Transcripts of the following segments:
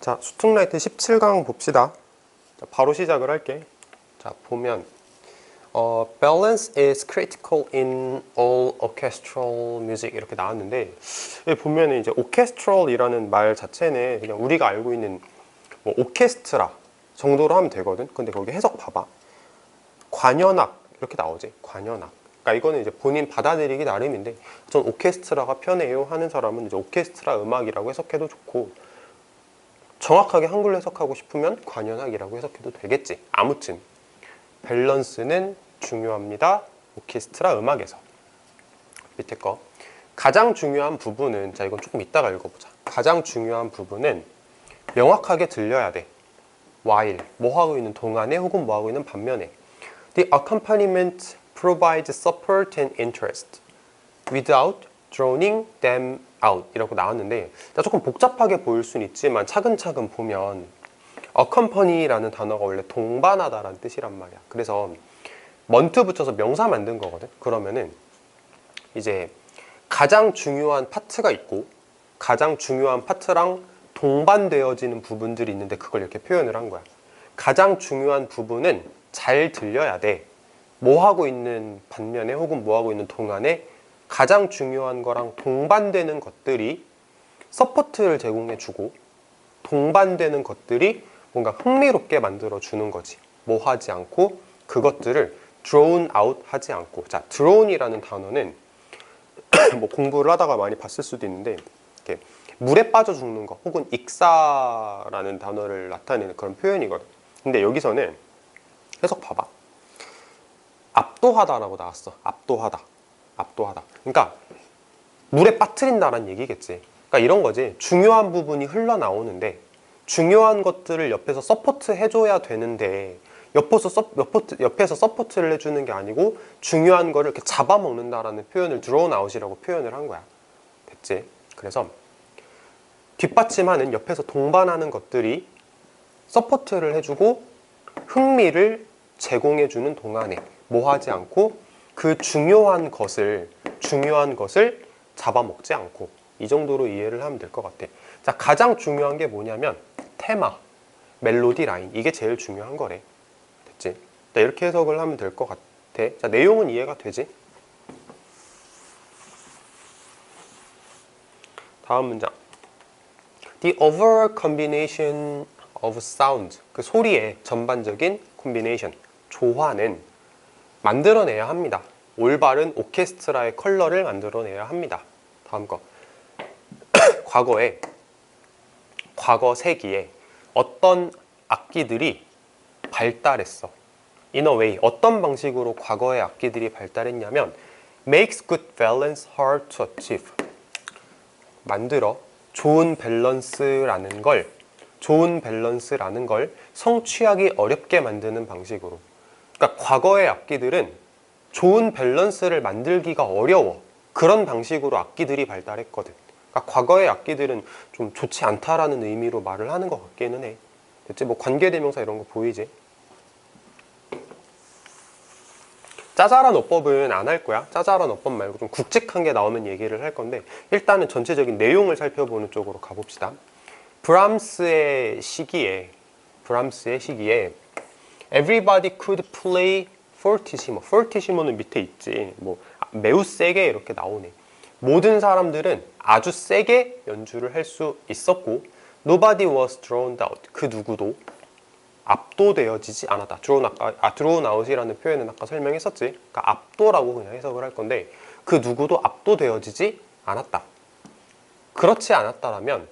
자, 수특라이트 17강 봅시다. 자, 바로 시작을 할게. 자, 보면 어, balance is critical in all orchestral music 이렇게 나왔는데 여기 보면은 이제 orchestral이라는 말 자체는 그냥 우리가 알고 있는 뭐 오케스트라 정도로 하면 되거든. 근데 거기 해석 봐봐. 관현악 이렇게 나오지. 관현악. 그러니까 이거는 이제 본인 받아들이기 나름인데 전 오케스트라가 편해요 하는 사람은 이제 오케스트라 음악이라고 해석해도 좋고 정확하게 한글로 해석하고 싶으면 관현악이라고 해석해도 되겠지. 아무튼 밸런스는 중요합니다. 오케스트라 음악에서 밑에 거 가장 중요한 부분은 자 이건 조금 이따가 읽어보자. 가장 중요한 부분은 명확하게 들려야 돼. while 뭐 하고 있는 동안에 혹은 뭐 하고 있는 반면에 The accompaniment provides support and interest without drowning them out 이라고 나왔는데 자, 조금 복잡하게 보일 수는 있지만 차근차근 보면 accompany라는 단어가 원래 동반하다라는 뜻이란 말이야. 그래서 먼트 붙여서 명사 만든 거거든. 그러면은 이제 가장 중요한 파트가 있고 가장 중요한 파트랑 동반되어지는 부분들이 있는데 그걸 이렇게 표현을 한 거야. 가장 중요한 부분은 잘 들려야 돼. 뭐 하고 있는 반면에 혹은 뭐 하고 있는 동안에 가장 중요한 거랑 동반되는 것들이 서포트를 제공해 주고 동반되는 것들이 뭔가 흥미롭게 만들어 주는 거지. 뭐 하지 않고 그것들을 drawn out 하지 않고 자, drown이라는 단어는 뭐 공부를 하다가 많이 봤을 수도 있는데 이렇게 물에 빠져 죽는 거 혹은 익사라는 단어를 나타내는 그런 표현이거든. 근데 여기서는 해석 봐봐. 압도하다라고 나왔어. 압도하다. 압도하다. 그러니까 물에 빠뜨린다라는 얘기겠지. 그러니까 이런 거지. 중요한 부분이 흘러나오는데 중요한 것들을 옆에서 서포트 해줘야 되는데 옆에서, 서, 옆포트, 옆에서 서포트를 해주는 게 아니고 중요한 거를 이렇게 잡아먹는다라는 표현을 드로운 아웃이라고 표현을 한 거야. 됐지? 그래서 뒷받침하는 옆에서 동반하는 것들이 서포트를 해주고 흥미를 제공해주는 동안에 뭐 하지 않고 그 중요한 것을 중요한 것을 잡아먹지 않고 이 정도로 이해를 하면 될 것 같아. 자 가장 중요한 게 뭐냐면 테마, 멜로디 라인 이게 제일 중요한 거래. 됐지? 자, 이렇게 해석을 하면 될 것 같아. 자 내용은 이해가 되지? 다음 문장. The overall combination of sound 그 소리의 전반적인 combination 조화는 만들어내야 합니다. 올바른 오케스트라의 컬러를 만들어내야 합니다. 다음 거. 과거에 과거 세기에 어떤 악기들이 발달했어. In a way 어떤 방식으로 과거의 악기들이 발달했냐면 makes good balance hard to achieve. 만들어 좋은 밸런스라는 걸 좋은 밸런스라는 걸 성취하기 어렵게 만드는 방식으로. 그러니까 과거의 악기들은 좋은 밸런스를 만들기가 어려워. 그런 방식으로 악기들이 발달했거든. 그러니까 과거의 악기들은 좀 좋지 않다라는 의미로 말을 하는 것 같기는 해. 됐지? 뭐 관계대명사 이런 거 보이지? 짜잘한 어법은 안 할 거야. 짜잘한 어법 말고 좀 굵직한 게 나오면 얘기를 할 건데 일단은 전체적인 내용을 살펴보는 쪽으로 가봅시다. 브람스의 시기에 브람스의 시기에 Everybody could play fortissimo는 밑에 있지. 뭐 매우 세게 이렇게 나오네. 모든 사람들은 아주 세게 연주를 할 수 있었고 Nobody was drowned out. 그 누구도 압도되어지지 않았다. 드로운 아까 아 드로운 아웃이라는 표현은 아까 설명했었지. 그러니까 압도라고 그냥 해석을 할 건데 그 누구도 압도되어지지 않았다. 그렇지 않았다라면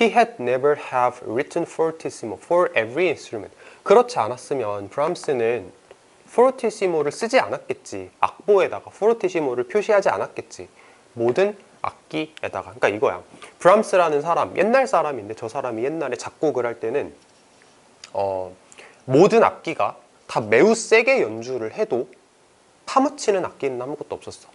he had never have written fortissimo for every instrument. 그렇지 않았으면 브람스는 fortissimo를 쓰지 않았겠지. 악보에다가 fortissimo를 표시하지 않았겠지. 모든 악기에다가. 그러니까 이거야. 브람스라는 사람, 옛날 사람인데 저 사람이 옛날에 작곡을 할 때는 어, 모든 악기가 다 매우 세게 연주를 해도 파묻히는 악기는 아무것도 없었어.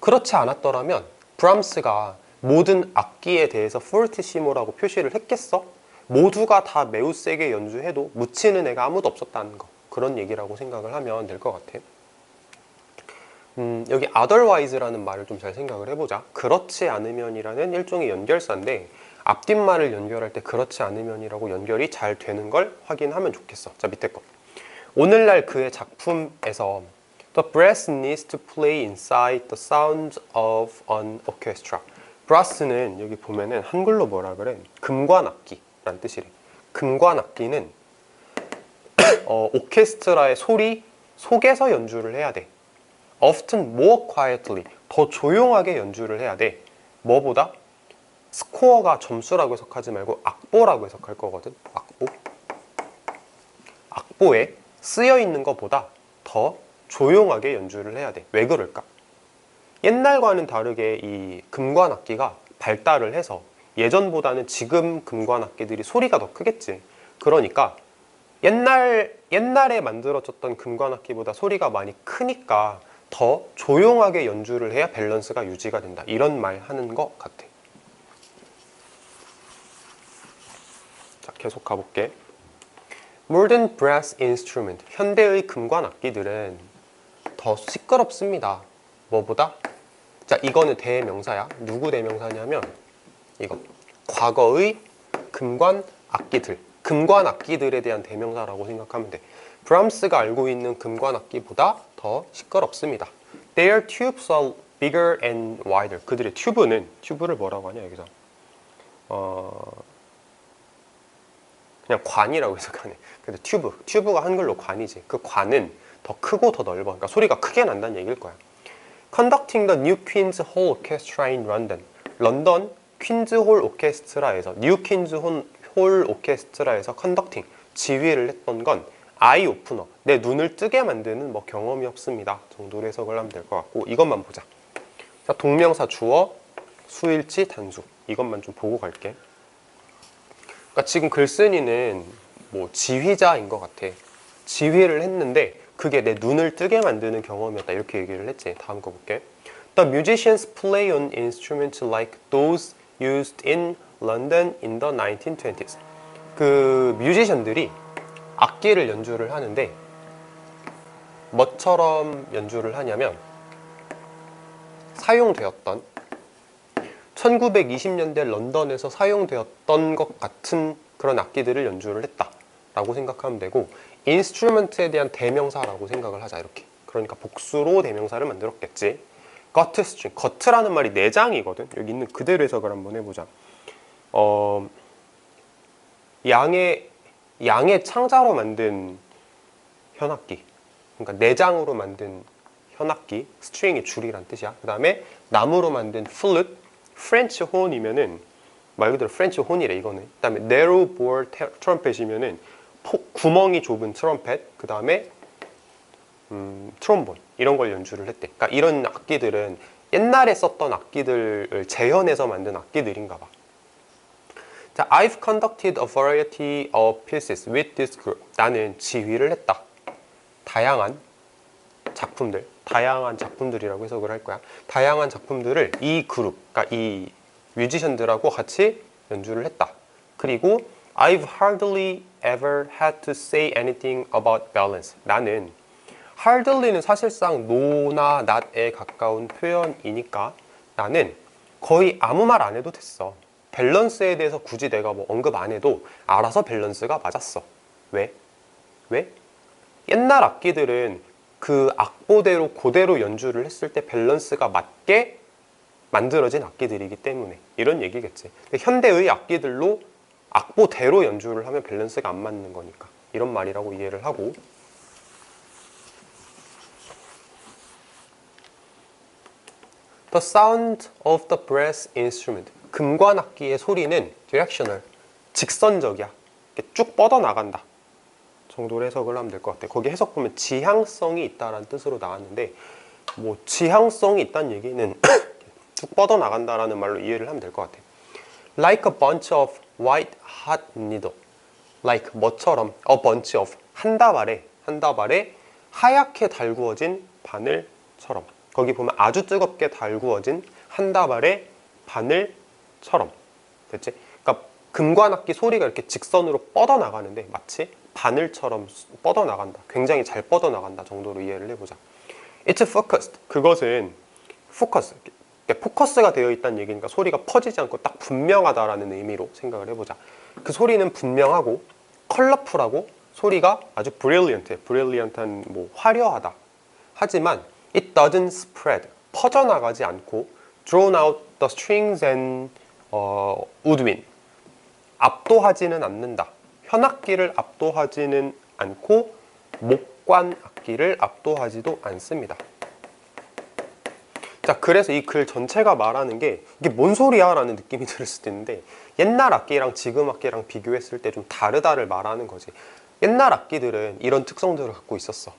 그렇지 않았더라면 브람스가 모든 악기에 대해서 포르티시모라고 표시를 했겠어? 모두가 다 매우 세게 연주해도 묻히는 애가 아무도 없었다는 거. 그런 얘기라고 생각을 하면 될 것 같아. 음, 여기 otherwise라는 말을 좀 잘 생각을 해보자. 그렇지 않으면 이라는 일종의 연결사인데 앞뒷말을 연결할 때 그렇지 않으면 이라고 연결이 잘 되는 걸 확인하면 좋겠어. 자 밑에 거. 오늘날 그의 작품에서 The brass needs to play inside the sounds of an orchestra. brass는 여기 보면은 한글로 뭐라 그래? 금관악기라는 뜻이래. 금관악기는 어, 오케스트라의 소리 속에서 연주를 해야 돼. often more quietly 더 조용하게 연주를 해야 돼. 뭐보다 스코어가 점수라고 해석하지 말고 악보라고 해석할 거거든. 악보. 악보에 쓰여 있는 것보다 더 조용하게 연주를 해야 돼. 왜 그럴까? 옛날과는 다르게 이 금관 악기가 발달을 해서 예전보다는 지금 금관 악기들이 소리가 더 크겠지. 그러니까 옛날 옛날에 만들어졌던 금관 악기보다 소리가 많이 크니까 더 조용하게 연주를 해야 밸런스가 유지가 된다. 이런 말 하는 것 같아. 자, 계속 가볼게. Modern brass instrument. 현대의 금관 악기들은 더 시끄럽습니다. 뭐보다? 자, 이거는 대명사야. 누구 대명사냐면 이거. 과거의 금관 악기들. 금관 악기들에 대한 대명사라고 생각하면 돼. 브람스가 알고 있는 금관 악기보다 더 시끄럽습니다. Their tubes are bigger and wider. 그들의 튜브는 튜브를 뭐라고 하냐 여기서 어 그냥 관이라고 해석하네. 근데 튜브, 튜브가 한글로 관이지. 그 관은 더 크고 더 넓어. 그러니까 소리가 크게 난다는 얘기일 거야. Conducting the New Queen's Hall Orchestra in London. 런던 퀸즈 홀 오케스트라에서 뉴 퀸즈 홀 오케스트라에서 컨덕팅 지휘를 했던 건 아이 오프너 내 눈을 뜨게 만드는 뭐 경험이 없습니다 정도로 해석을 하면 될 것 같고 이것만 보자. 자 동명사 주어 수일치 단수. 이것만 좀 보고 갈게. 그러니까 지금 글쓴이는 뭐 지휘자인 것 같아. 지휘를 했는데 그게 내 눈을 뜨게 만드는 경험이었다. 이렇게 얘기를 했지. 다음 거 볼게. The musicians play on instruments like those used in London in the 1920s 그 뮤지션들이 악기를 연주를 하는데 뭐처럼 연주를 하냐면 사용되었던 1920년대 런던에서 사용되었던 것 같은 그런 악기들을 연주를 했다 라고 생각하면 되고 인스트루먼트에 대한 대명사라고 생각을 하자 이렇게. 그러니까 복수로 대명사를 만들었겠지. 거트 스트링 거트라는 말이 내장이거든. 여기 있는 그대로 해석을 한번 해보자 어 양의 양의 창자로 만든 현악기. 그러니까 내장으로 만든 현악기 스트링이 줄이란 뜻이야. 그 다음에 나무로 만든 플룻 프렌치 혼이면은 말 그대로 프렌치 혼이래 이거는. 그 다음에 narrow bore 트럼펫이면은 포- 구멍이 좁은 트럼펫 그 다음에 음, 트롬본 이런 걸 연주를 했대. 그러니까 이런 악기들은 옛날에 썼던 악기들을 재현해서 만든 악기들인가 봐 자, I've conducted a variety of pieces with this group. 나는 지휘를 했다. 다양한 작품들, 다양한 작품들이라고 해석을 할 거야. 다양한 작품들을 이 그룹, 그러니까 이 뮤지션들하고 같이 연주를 했다. 그리고 I've hardly ever had to say anything about balance. 나는 hardly는 사실상 no나 not에 가까운 표현이니까 나는 거의 아무 말 안 해도 됐어. 밸런스에 대해서 굳이 내가 뭐 언급 안 해도 알아서 밸런스가 맞았어. 왜? 왜? 옛날 악기들은 그 악보대로 그대로 연주를 했을 때 밸런스가 맞게 만들어진 악기들이기 때문에 이런 얘기겠지. 현대의 악기들로 악보대로 연주를 하면 밸런스가 안 맞는 거니까 이런 말이라고 이해를 하고 The sound of the brass instrument. 금관 악기의 소리는 directional, 직선적이야. 이렇게 쭉 뻗어 나간다. 정도로 해석을 하면 될 것 같아. 거기 해석 보면 지향성이 있다라는 뜻으로 나왔는데 뭐 지향성이 있다는 얘기는 쭉 뻗어 나간다라는 말로 이해를 하면 될 것 같아. Like a bunch of white hot needle. Like 뭐처럼 a bunch of 한 다발에 한 다발에 하얗게 달구어진 바늘처럼. 거기 보면 아주 뜨겁게 달구어진 한 다발의 바늘 처럼. 됐지? 그러니까 금관악기 소리가 이렇게 직선으로 뻗어 나가는데 마치 바늘처럼 뻗어 나간다. 굉장히 잘 뻗어 나간다 정도로 이해를 해보자. It's focused. 그것은 그러니까 포커스가 되어 있다는 얘기니까 소리가 퍼지지 않고 딱 분명하다라는 의미로 생각을 해보자. 그 소리는 분명하고 컬러풀하고 소리가 아주 brilliant, brilliant한 뭐 화려하다. 하지만 it doesn't spread, 퍼져나가지 않고 drawn out the strings and 어, woodwind, 압도하지는 않는다. 현악기를 압도하지는 않고 목관 악기를 압도하지도 않습니다. 자, 그래서 이 글 전체가 말하는 게 이게 뭔 소리야? 라는 느낌이 들 수도 있는데 옛날 악기랑 지금 악기랑 비교했을 때 좀 다르다를 말하는 거지. 옛날 악기들은 이런 특성들을 갖고 있었어.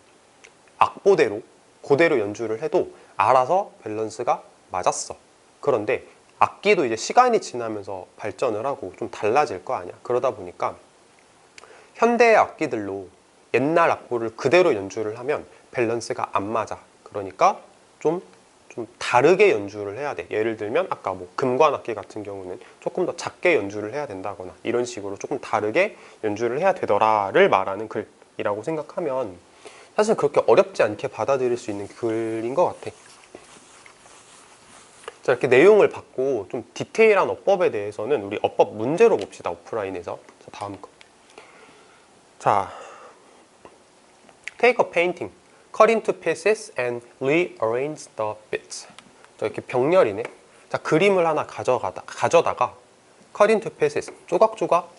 악보대로 그대로 연주를 해도 알아서 밸런스가 맞았어. 그런데 악기도 이제 시간이 지나면서 발전을 하고 좀 달라질 거 아니야. 그러다 보니까 현대의 악기들로 옛날 악보를 그대로 연주를 하면 밸런스가 안 맞아. 그러니까 좀, 좀 다르게 연주를 해야 돼. 예를 들면 아까 뭐 금관 악기 같은 경우는 조금 더 작게 연주를 해야 된다거나 이런 식으로 조금 다르게 연주를 해야 되더라를 말하는 글이라고 생각하면 사실 그렇게 어렵지 않게 받아들일 수 있는 글인 것 같아. 자, 이렇게 내용을 받고 좀 디테일한 어법에 대해서는 우리 어법 문제로 봅시다. 오프라인에서. 자, 다음 거. 자, take a painting, cut into pieces and rearrange the bits. 자, 이렇게 병렬이네. 자, 그림을 하나 가져가다, 가져다가 cut into pieces, 조각조각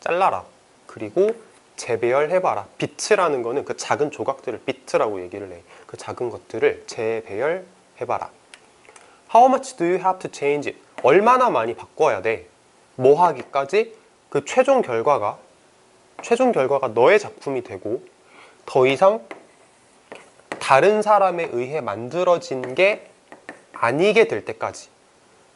잘라라. 그리고 재배열해봐라. 비트라는 거는 그 작은 조각들을 비트라고 얘기를 해. 그 작은 것들을 재배열해봐라. How much do you have to change it? 얼마나 많이 바꿔야 돼? 뭐 하기까지 그 최종 결과가 최종 결과가 너의 작품이 되고 더 이상 다른 사람에 의해 만들어진 게 아니게 될 때까지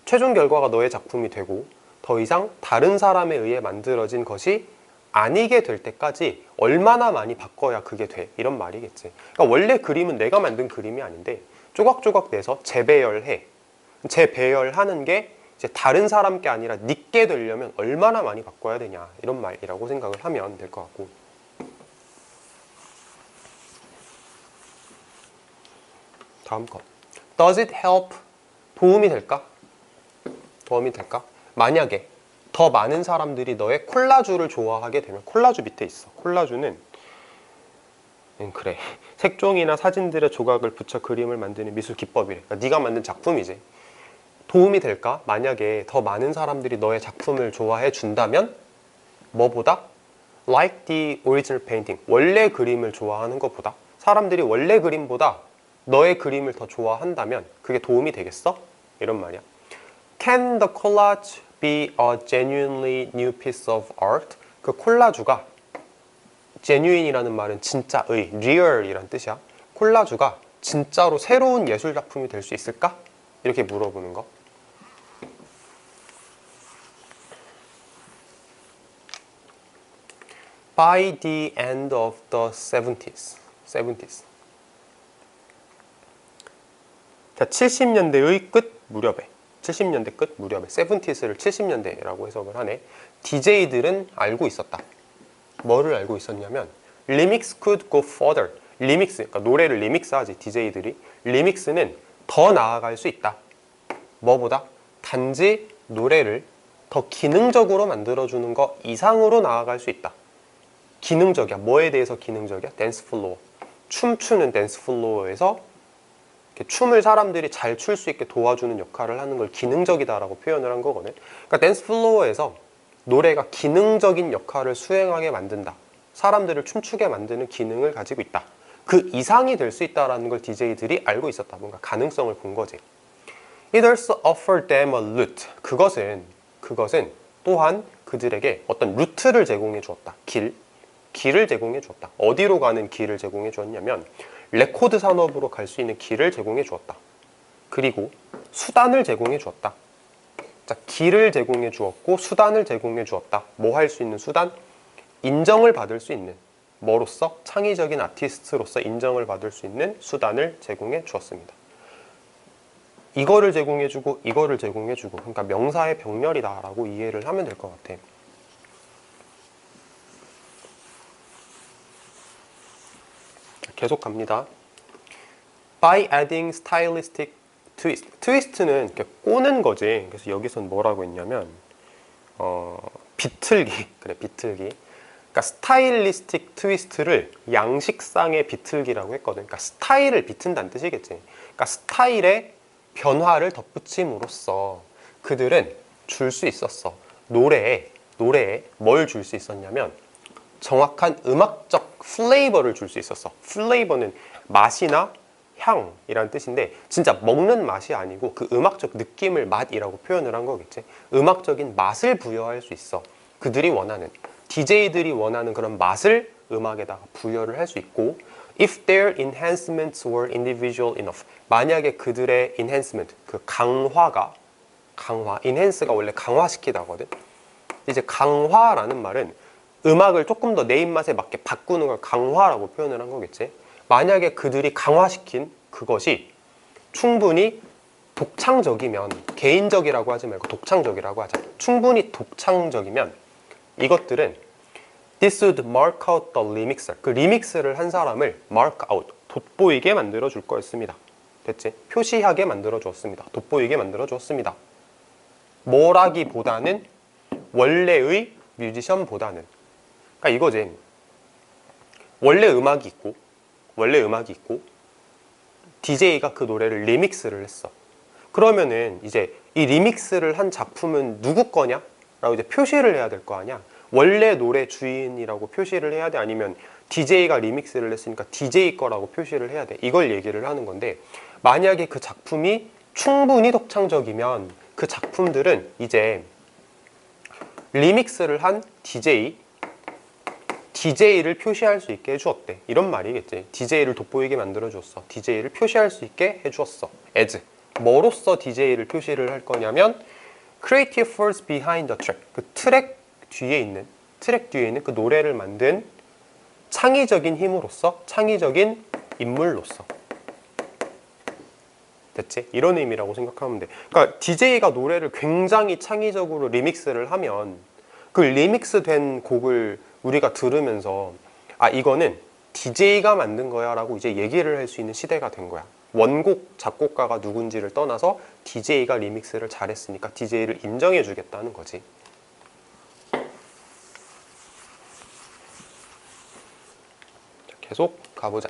최종 결과가 너의 작품이 되고 더 이상 다른 사람에 의해 만들어진 것이 아니게 될 때까지 얼마나 많이 바꿔야 그게 돼 이런 말이겠지 그러니까 원래 그림은 내가 만든 그림이 아닌데 조각조각 내서 재배열해 재배열하는 게 이제 다른 사람 게 아니라 니게 되려면 얼마나 많이 바꿔야 되냐 이런 말이라고 생각을 하면 될 것 같고 다음 거 Does it help? 도움이 될까? 도움이 될까? 만약에 더 많은 사람들이 너의 콜라주를 좋아하게 되면 콜라주 밑에 있어 콜라주는 응, 그래 색종이나 사진들의 조각을 붙여 그림을 만드는 미술 기법이래 그러니까 네가 만든 작품이지 도움이 될까? 만약에 더 많은 사람들이 너의 작품을 좋아해 준다면 뭐보다 like the original painting 원래 그림을 좋아하는 것보다 사람들이 원래 그림보다 너의 그림을 더 좋아한다면 그게 도움이 되겠어? 이런 말이야. Can the collage be a genuinely new piece of art? 그 콜라주가 genuine이라는 말은 진짜의, real이란 뜻이야. 콜라주가 진짜로 새로운 예술 작품이 될 수 있을까? 이렇게 물어보는 거. By the end of the 70s, 70s. 자, 70년대의 끝 무렵에 70년대 끝 무렵에 70s를 70년대라고 해석을 하네. DJ들은 알고 있었다. 뭐를 알고 있었냐면 리믹스 could go further. 리믹스, 그러니까 노래를 리믹스하지 DJ들이. 리믹스는 더 나아갈 수 있다. 뭐보다 단지 노래를 더 기능적으로 만들어주는 거 이상으로 나아갈 수 있다. 기능적이야. 뭐에 대해서 기능적이야? 댄스 플로어. 춤추는 댄스 플로어에서 춤을 사람들이 잘 출 수 있게 도와주는 역할을 하는 걸 기능적이다라고 표현을 한 거거든. 그러니까 댄스 플로어에서 노래가 기능적인 역할을 수행하게 만든다. 사람들을 춤추게 만드는 기능을 가지고 있다. 그 이상이 될 수 있다라는 걸 DJ들이 알고 있었다. 뭔가 가능성을 본 거지. It also offered them a route. 그것은 그것은 또한 그들에게 어떤 루트를 제공해 주었다. 길, 길을 제공해 주었다. 어디로 가는 길을 제공해 주었냐면 레코드 산업으로 갈 수 있는 길을 제공해 주었다. 그리고 수단을 제공해 주었다. 자, 길을 제공해 주었고 수단을 제공해 주었다. 뭐 할 수 있는 수단? 인정을 받을 수 있는 뭐로서 창의적인 아티스트로서 인정을 받을 수 있는 수단을 제공해 주었습니다. 이거를 제공해 주고 이거를 제공해 주고 그러니까 명사의 병렬이다라고 이해를 하면 될 것 같아. 계속 갑니다. By adding stylistic 트위스트. 트위스트는 이렇게 꼬는 거지. 그래서 여기선 뭐라고 했냐면 어, 비틀기. 그래, 비틀기. 그러니까 스타일리스틱 트위스트를 양식상의 비틀기라고 했거든. 그러니까 스타일을 비튼다는 뜻이겠지. 그러니까 스타일의 변화를 덧붙임으로써 그들은 줄 수 있었어. 노래에 노래에 뭘 줄 수 있었냐면 정확한 음악적 플레이버를 줄 수 있었어. 플레이버는 맛이나 향이라는 뜻인데 진짜 먹는 맛이 아니고 그 음악적 느낌을 맛이라고 표현을 한 거겠지. 음악적인 맛을 부여할 수 있어. 그들이 원하는 DJ들이 원하는 그런 맛을 음악에다가 부여를 할 수 있고 if their enhancements were individual enough 만약에 그들의 enhancement 그 강화가 강화 enhance가 원래 강화시키다거든. 이제 강화라는 말은 음악을 조금 더 내 입맛에 맞게 바꾸는 걸 강화라고 표현을 한 거겠지. 만약에 그들이 강화시킨 그것이 충분히 독창적이면 개인적이라고 하지 말고 독창적이라고 하자. 충분히 독창적이면 이것들은 This would mark out the remixer. 그 리믹스를 한 사람을 mark out, 돋보이게 만들어 줄 거였습니다. 됐지? 표시하게 만들어 주었습니다. 돋보이게 만들어 주었습니다. 뭐라기보다는 원래의 뮤지션보다는 그러니까 이거지. 원래 음악이 있고 원래 음악이 있고 DJ가 그 노래를 리믹스를 했어. 그러면은 이제 이 리믹스를 한 작품은 누구 거냐? 라고 이제 표시를 해야 될 거 아니야. 원래 노래 주인이라고 표시를 해야 돼 아니면 DJ가 리믹스를 했으니까 DJ 거라고 표시를 해야 돼. 이걸 얘기를 하는 건데 만약에 그 작품이 충분히 독창적이면 그 작품들은 이제 리믹스를 한 DJ DJ를 표시할 수 있게 해주었대. 이런 말이겠지. DJ를 돋보이게 만들어줬어. DJ를 표시할 수 있게 해주었어. as. 뭐로써 DJ를 표시를 할 거냐면 creative force behind the track. 그 트랙 뒤에 있는 트랙 뒤에 있는 그 노래를 만든 창의적인 힘으로써 창의적인 인물로서 됐지? 이런 의미라고 생각하면 돼. 그러니까 DJ가 노래를 굉장히 창의적으로 리믹스를 하면 그 리믹스 된 곡을 우리가 들으면서 아 이거는 DJ가 만든 거야 라고 이제 얘기를 할 수 있는 시대가 된 거야. 원곡 작곡가가 누군지를 떠나서 DJ가 리믹스를 잘했으니까 DJ를 인정해 주겠다는 거지. 자, 계속 가보자.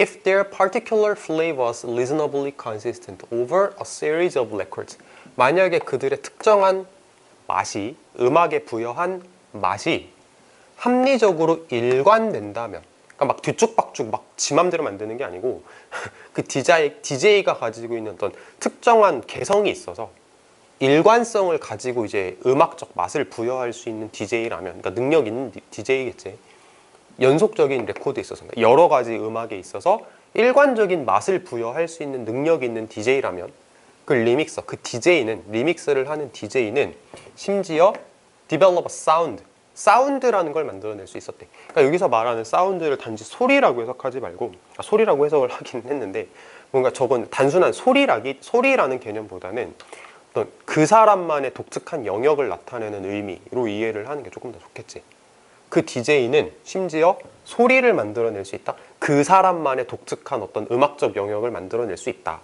If their particular flavor was reasonably consistent over a series of records. 만약에 그들의 특정한 맛이 음악에 부여한 맛이 합리적으로 일관된다면 그러니까 막 뒤죽박죽 막 지맘대로 만드는 게 아니고 그 DJ, DJ가 가지고 있는 어떤 특정한 개성이 있어서 일관성을 가지고 이제 음악적 맛을 부여할 수 있는 DJ라면 그러니까 능력 있는 DJ겠지. 연속적인 레코드에 있어서 그러니까 여러 가지 음악에 있어서 일관적인 맛을 부여할 수 있는 능력 있는 DJ라면 그 리믹서, 그 DJ는 리믹스를 하는 DJ는 심지어 sound, 사운드 라는 걸 만들어낼 수 있었대. 그러니까 여기서 말하는 사운드를 단지 소리라고 해석하지 말고 아, 소리라고 해석을 하긴 했는데 뭔가 저건 단순한 소리라기 소리라는 개념보다는 어떤 그 사람만의 독특한 영역을 나타내는 의미로 이해를 하는 게 조금 더 좋겠지. 그 DJ는 심지어 소리를 만들어낼 수 있다. 그 사람만의 독특한 어떤 음악적 영역을 만들어낼 수 있다.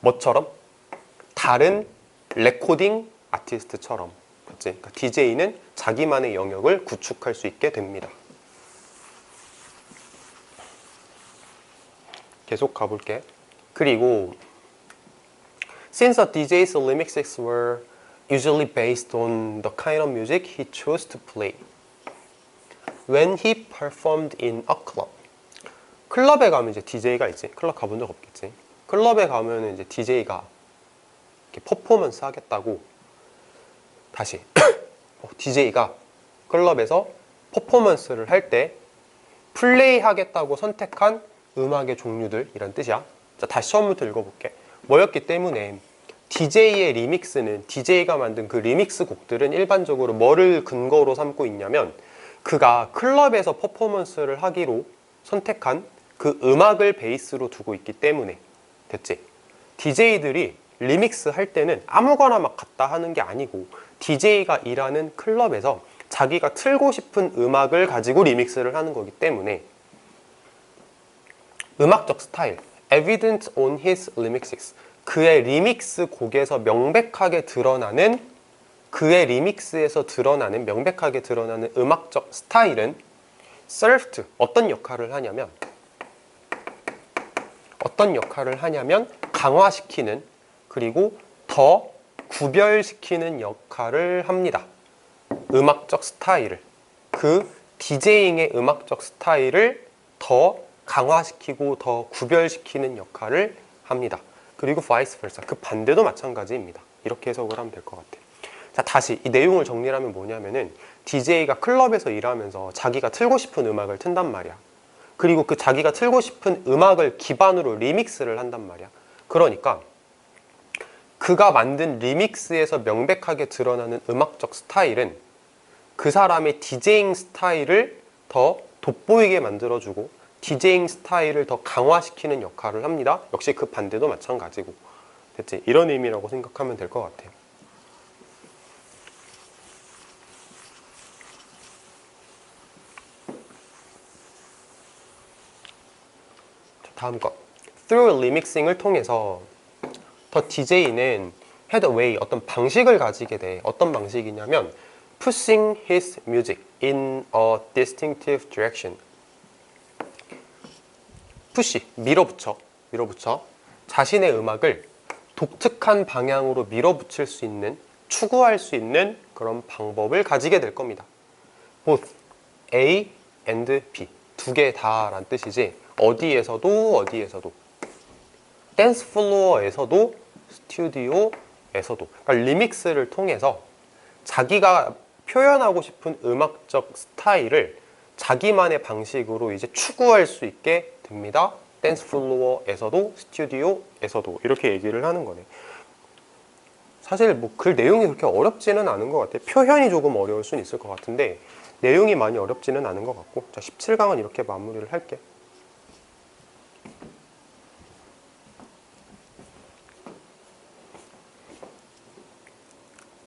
뭐처럼? 다른 레코딩 아티스트처럼. 그치? 그러니까 DJ는 자기만의 영역을 구축할 수 있게 됩니다. 계속 가볼게. 그리고 Since a DJ's remixes were usually based on the kind of music he chose to play when he performed in a club. 클럽에 가면 이제 DJ가 있지. 클럽 가본 적 없겠지. 클럽에 가면 이제 DJ가 이렇게 퍼포먼스 하겠다고 다시 DJ가 클럽에서 퍼포먼스를 할 때 플레이 하겠다고 선택한 음악의 종류들이란 뜻이야. 자, 다시 처음부터 읽어볼게. 뭐였기 때문에 DJ의 리믹스는 DJ가 만든 그 리믹스 곡들은 일반적으로 뭐를 근거로 삼고 있냐면 그가 클럽에서 퍼포먼스를 하기로 선택한 그 음악을 베이스로 두고 있기 때문에 됐지? DJ들이 리믹스 할 때는 아무거나 막 갖다 하는 게 아니고 DJ가 일하는 클럽에서 자기가 틀고 싶은 음악을 가지고 리믹스를 하는 거기 때문에 음악적 스타일, evident on his remixes. 그의 리믹스 곡에서 명백하게 드러나는 그의 리믹스에서 드러나는 명백하게 드러나는 음악적 스타일은 served 어떤 역할을 하냐면 어떤 역할을 하냐면 강화시키는 그리고 더 구별시키는 역할을 합니다. 음악적 스타일을 그 디제잉의 음악적 스타일을 더 강화시키고 더 구별시키는 역할을 합니다. 그리고 vice versa 그 반대도 마찬가지입니다. 이렇게 해석을 하면 될 것 같아요. 자 다시 이 내용을 정리하면 뭐냐면은 DJ가 클럽에서 일하면서 자기가 틀고 싶은 음악을 튼단 말이야. 그리고 그 자기가 틀고 싶은 음악을 기반으로 리믹스를 한단 말이야. 그러니까 그가 만든 리믹스에서 명백하게 드러나는 음악적 스타일은 그 사람의 디제잉 스타일을 더 돋보이게 만들어주고 디제잉 스타일을 더 강화시키는 역할을 합니다. 역시 그 반대도 마찬가지고 됐지? 이런 의미라고 생각하면 될 것 같아요. 자, 다음 거. Through remixing을 통해서 더 DJ는 had a way 어떤 방식을 가지게 돼. 어떤 방식이냐면 pushing his music in a distinctive direction. 푸시 밀어붙여 밀어붙여 자신의 음악을 독특한 방향으로 밀어붙일 수 있는 추구할 수 있는 그런 방법을 가지게 될 겁니다. both A and B 두 개 다란 뜻이지 어디에서도 어디에서도 댄스 플로어에서도 스튜디오에서도 그러니까 리믹스를 통해서 자기가 표현하고 싶은 음악적 스타일을 자기만의 방식으로 이제 추구할 수 있게 됩니다. 댄스 플로어에서도 스튜디오에서도 이렇게 얘기를 하는 거네. 사실 뭐 글 내용이 그렇게 어렵지는 않은 것 같아요. 표현이 조금 어려울 수는 있을 것 같은데 내용이 많이 어렵지는 않은 것 같고 자 17강은 이렇게 마무리를 할게.